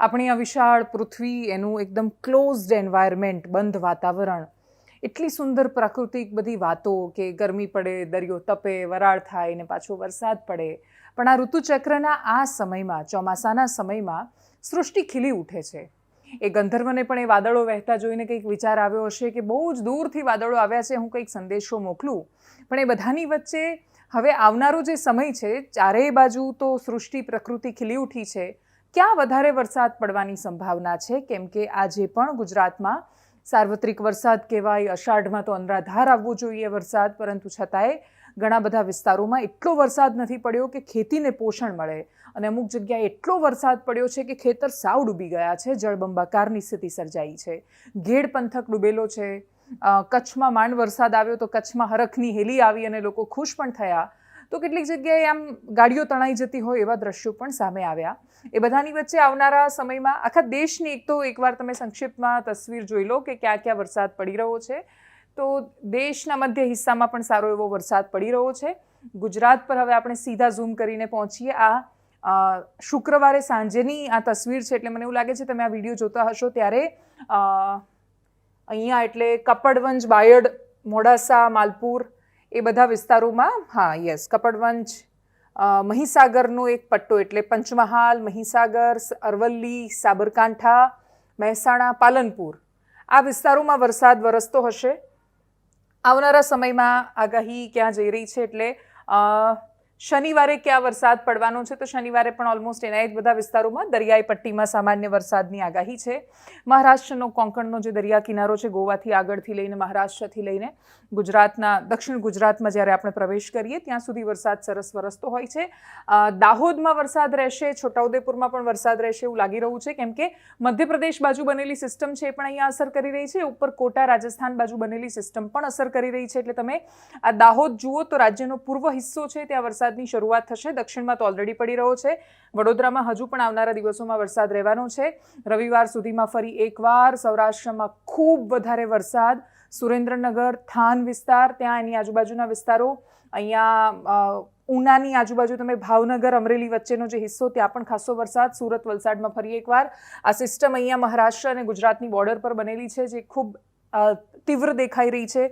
આપણી આ વિશાળ પૃથ્વી એનું એકદમ ક્લોઝડ એન્વાયરમેન્ટ બંધ વાતાવરણ, એટલી સુંદર પ્રાકૃતિક બધી વાતો કે ગરમી પડે, દરિયો તપે, વરાળ થાય ને પાછો વરસાદ પડે. પણ આ ઋતુચક્રના આ સમયમાં, ચોમાસાના સમયમાં સૃષ્ટિ ખીલી ઉઠે છે. એ ગંધર્વને પણ એ વાદળો વહેતા જોઈને કંઈક વિચાર આવ્યો હશે કે બહુ જ દૂરથી વાદળો આવ્યા છે, હું કંઈક સંદેશો મોકલું. પણ એ બધાની વચ્ચે હવે આવનારો જે સમય છે, ચારેય બાજુ તો સૃષ્ટિ પ્રકૃતિ ખીલી ઉઠી છે. ક્યાં વધારે વરસાદ પડવાની સંભાવના છે? કેમ કે આજે પણ ગુજરાતમાં સાર્વત્રિક વરસાદ કહેવાય, અષાઢમાં તો અનરાધાર આવવો જોઈએ વરસાદ, પરંતુ છતાંય ઘણા બધા વિસ્તારોમાં એટલો વરસાદ નથી પડ્યો કે ખેતીને પોષણ મળે. અને અમુક જગ્યાએ એટલો વરસાદ પડ્યો છે કે ખેતર સાવ ડૂબી ગયા છે, જળબંબાકારની સ્થિતિ સર્જાઈ છે. ઘેડ પંથક ડૂબેલો છે. કચ્છમાં માંડ વરસાદ આવ્યો તો કચ્છમાં હરખની હેલી આવી અને લોકો ખુશ પણ થયા. તો કેટલીક જગ્યાએ આમ ગાડીઓ તણાઈ જતી હોય એવા દ્રશ્યો પણ સામે આવ્યા. એ બધાની વચ્ચે આવનારા સમયમાં આખા દેશની એક તો એકવાર તમે સંક્ષિપ્તમાં તસવીર જોઈ લો કે ક્યાં ક્યાં વરસાદ પડી રહ્યો છે. તો દેશના મધ્ય હિસ્સામાં પણ સારો એવો વરસાદ પડી રહ્યો છે. ગુજરાત પર હવે આપણે સીધા ઝૂમ કરીને પહોંચીએ. આ શુક્રવારે સાંજેની આ તસવીર છે એટલે મને એવું લાગે છે તમે આ વીડિયો જોતા હશો ત્યારે અહીંયા એટલે કપડવંજ, બાયડ, મોડાસા, માલપુર એ બધા વિસ્તારોમાં, હા યસ કપડવંજ મહીસાગરનો એક પટ્ટો એટલે પંચમહાલ, મહીસાગર અરવલ્લી, સાબરકાંઠા, મહેસાણા, પાલનપુર. આ વિસ્તારોમાં વરસાદ વરસતો હશે. આવનારા સમયમાં આગાહી ક્યાં જઈ રહી છે એટલે શનિવારે ક્યાં વરસાદ પડવાનો છે? તો શનિવારે પણ ઓલમોસ્ટ એના જ બધા વિસ્તારોમાં દરિયાઈ પટ્ટીમાં સામાન્ય વરસાદની આગાહી છે. મહારાષ્ટ્રનો કોંકણનો જે દરિયા કિનારો છે, ગોવાથી આગળથી લઈને મહારાષ્ટ્રથી લઈને ગુજરાતના, દક્ષિણ ગુજરાતમાં જ્યારે આપણે પ્રવેશ કરીએ, ત્યાં સુધી વરસાદ સરસ વરસતો હોય છે. દાહોદમાં વરસાદ રહેશે, છોટાઉદેપુરમાં પણ વરસાદ રહેશે એવું લાગી રહ્યું છે, કેમ કે મધ્યપ્રદેશ બાજુ બનેલી સિસ્ટમ છે એ પણ અહીંયા અસર કરી રહી છે. ઉપર કોટા, રાજસ્થાન બાજુ બનેલી સિસ્ટમ પણ અસર કરી રહી છે. એટલે તમે આ દાહોદ જુઓ તો રાજ્યનો પૂર્વ હિસ્સો છે, ત્યાં વરસાદની શરૂઆત થશે. દક્ષિણમાં તો ઓલરેડી પડી રહ્યો છે. વડોદરામાં હજુ પણ આવનારા દિવસોમાં વરસાદ રહેવાનો છે. રવિવાર સુધીમાં ફરી એકવાર સૌરાષ્ટ્રમાં ખૂબ વધારે વરસાદ. સુરેન્દ્રનગર, થાન વિસ્તાર, ત્યાં એની આજુબાજુના વિસ્તારો, અહીંયા ઉનાની આજુબાજુ તમે ભાવનગર, અમરેલી વચ્ચેનો જે હિસ્સો, ત્યાં પણ ખાસો વરસાદ. સુરત, વલસાડમાં ફરી એકવાર. આ સિસ્ટમ અહીંયા મહારાષ્ટ્ર અને ગુજરાતની બોર્ડર પર બનેલી છે, જે ખૂબ તીવ્ર દેખાઈ રહી છે.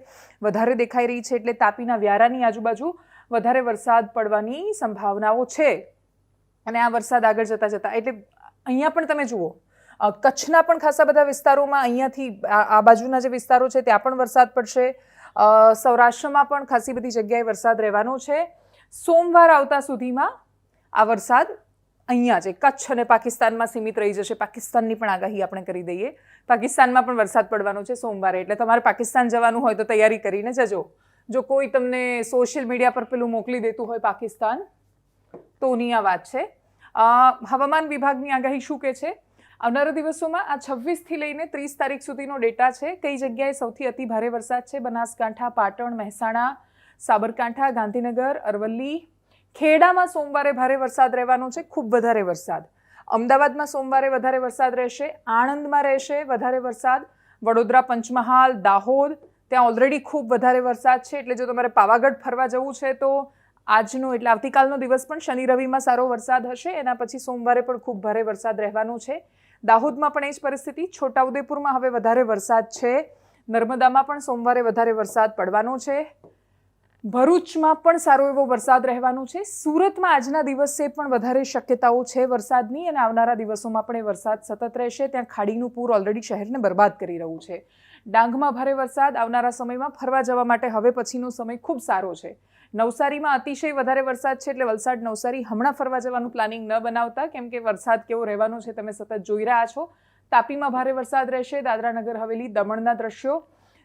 વધારે દેખાઈ રહી છે એટલે તાપીના વ્યારાની આજુબાજુ. વધારે વરસાદ પડવાની સંભાવનાઓ છે. અને આ વરસાદ આગળ જતા જતા, એટલે અહીંયા પણ તમે જુઓ કચ્છના પણ ખાસા બધા વિસ્તારોમાં અહીંયાથી આ બાજુના જે વિસ્તારો છે, ત્યાં પણ વરસાદ પડશે. સૌરાષ્ટ્રમાં પણ ખાસી બધી જગ્યાએ વરસાદ રહેવાનો છે. સોમવાર આવતા સુધીમાં આ વરસાદ અહીંયા જે, કચ્છ અને પાકિસ્તાનમાં સીમિત રહી જશે. પાકિસ્તાનની પણ આગાહી આપણે કરી દઈએ. પાકિસ્તાનમાં પણ વરસાદ પડવાનો છે સોમવારે, એટલે તમારે પાકિસ્તાન જવાનું હોય તો તૈયારી કરીને જજો. જો કોઈ તમને સોશિયલ મીડિયા પર પેલું મોકલી દેતું હોય પાકિસ્તાન તોની આ વાત છે. હવામાન વિભાગની આગાહી શું કે છે? આવનારા દિવસોમાં આ છવ્વીસથી લઈને ત્રીસ તારીખ સુધીનો ડેટા છે. કઈ જગ્યાએ સૌથી અતિ ભારે વરસાદ છે? બનાસકાંઠા, પાટણ, મહેસાણા, સાબરકાંઠા, ગાંધીનગર, અરવલ્લી. ખેડામાં સોમવારે ભારે વરસાદ રહેવાનો છે. ખૂબ વધારે વરસાદ. અમદાવાદમાં સોમવારે વધારે વરસાદ રહેશે. આણંદમાં રહેશે વધારે વરસાદ. વડોદરા, પંચમહાલ, દાહોદ ત્યાં ઓલરેડી ખૂબ વધારે વરસાદ છે. એટલે જો તમારે પાવાગઢ ફરવા જવું છે, તો આજનો એટલે આવતીકાલનો દિવસ પણ શનિ રવિમાં સારો વરસાદ હશે. એના પછી સોમવારે પણ ખૂબ ભારે વરસાદ રહેવાનો છે. દાહોદમાં પણ એ જ પરિસ્થિતિ. છોટાઉદેપુરમાં હવે વધારે વરસાદ છે. નર્મદામાં પણ સોમવારે વધારે વરસાદ પડવાનો છે. ભરૂચમાં પણ સારો એવો વરસાદ રહેવાનો છે. સુરતમાં આજના દિવસે પણ વધારે શક્યતાઓ છે વરસાદની અને આવનારા દિવસોમાં પણ એ વરસાદ સતત રહેશે. ત્યાં ખાડીનું પૂર ઓલરેડી શહેરને બરબાદ કરી રહ્યું છે. ડાંગમાં ભારે વરસાદ આવનારા સમયમાં ફરવા જવા માટે હવે પછીનો સમય ખૂબ સારો છે. નવસારીમાં અતિશય વધારે વરસાદ છે એટલે વલસાડ, નવસારી હમણાં ફરવા જવાનું પ્લાનિંગ ન બનાવતા, કેમ કે વરસાદ કેવો રહેવાનો છે તમે સતત જોઈ રહ્યા છો. તાપીમાં ભારે વરસાદ રહેશે, દાદરાનગર, હવેલી, દમણના દ્રશ્યો.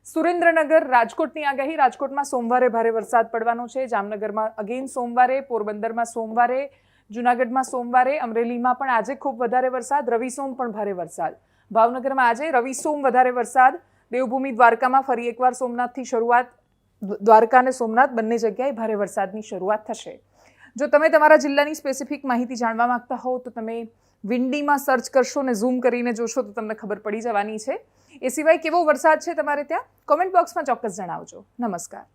સુરેન્દ્રનગર, રાજકોટની આગાહી, રાજકોટમાં સોમવારે ભારે વરસાદ પડવાનો છે. જામનગરમાં અગેન સોમવારે, પોરબંદરમાં સોમવારે, જુનાગઢમાં સોમવારે, અમરેલીમાં પણ આજે ખૂબ વધારે વરસાદ રવિસોમ પણ ભારે વરસાદ. ભાવનગરમાં આજે રવિસોમ વધારે વરસાદ. દેવભૂમિ દ્વારકામાં ફરી એકવાર સોમનાથથી શરૂઆત દ્વારકા અને સોમનાથ બંને જગ્યાએ ભારે વરસાદની શરૂઆત થશે. જો તમે તમારા જિલ્લાની સ્પેસિફિક માહિતી જાણવા માંગતા હો, તો તમે વિન્ડીમાં સર્ચ કરશો ને ઝૂમ કરીને જોશો તો તમને ખબર પડી જવાની છે. એ સિવાય કેવો વરસાદ છે તમારે ત્યાં? કોમેન્ટ બોક્સમાં ચોક્કસ જણાવજો. નમસ્કાર.